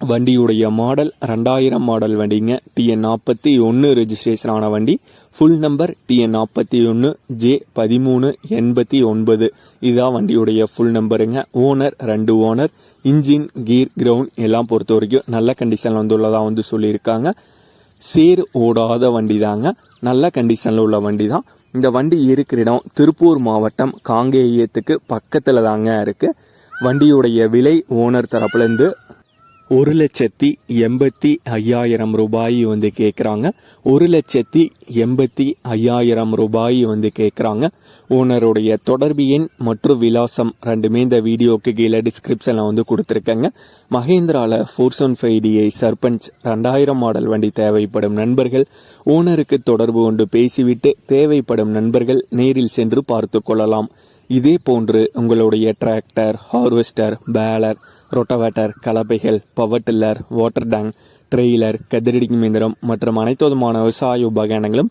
வண்டியுடைய மாடல் ரெண்டாயிரம் மாடல் வண்டிங்க. டிஎன் நாற்பத்தி ஒன்று ரெஜிஸ்ட்ரேஷன் ஆன வண்டி. ஃபுல் நம்பர் டிஎன் நாற்பத்தி ஒன்று ஜே பதிமூணு எண்பத்தி ஒன்பது. இதுதான் வண்டியுடைய ஃபுல் நம்பருங்க ஓனர் ரெண்டு ஓனர் இன்ஜின் கீர் கிரவுண்ட் எல்லாம் பொறுத்த வரைக்கும் நல்ல கண்டிஷனில் வந்துள்ளதாக வந்து சொல்லியிருக்காங்க. சேர் ஓடாத வண்டி தாங்க நல்ல கண்டிஷனில் உள்ள வண்டி தான் இந்த வண்டி இருக்கிற இடம் திருப்பூர் மாவட்டம் காங்கேயத்துக்கு பக்கத்தில் தாங்க இருக்குது வண்டியுடைய விலை ஓனர் தரப்புலேருந்து ஒரு லட்சத்தி எண்பத்தி ஐயாயிரம் ரூபாய் வந்து கேட்குறாங்க ஒரு லட்சத்தி எண்பத்தி ஐயாயிரம் ரூபாய் வந்து கேட்குறாங்க ஓனருடைய தொடர்பு எண் மற்றும் விலாசம் ரெண்டுமே இந்த வீடியோக்கு கீழே டிஸ்கிரிப்ஷனில் வந்து கொடுத்துருக்கேங்க. மகேந்திராவில் four seven five DI Sarpanch ரெண்டாயிரம் மாடல் வண்டி தேவைப்படும் நண்பர்கள். ஓனருக்கு தொடர்பு கொண்டு பேசிவிட்டு தேவைப்படும் நண்பர்கள் நேரில் சென்று பார்த்து கொள்ளலாம். இதே போன்று உங்களுடைய tractor harvester baler rotavator கலப்பைகள் power tiller water tank trailer கதிரடிக்கும் இயந்திரம் மற்றும் அனைத்து விதமான விவசாய உபகரணங்களும்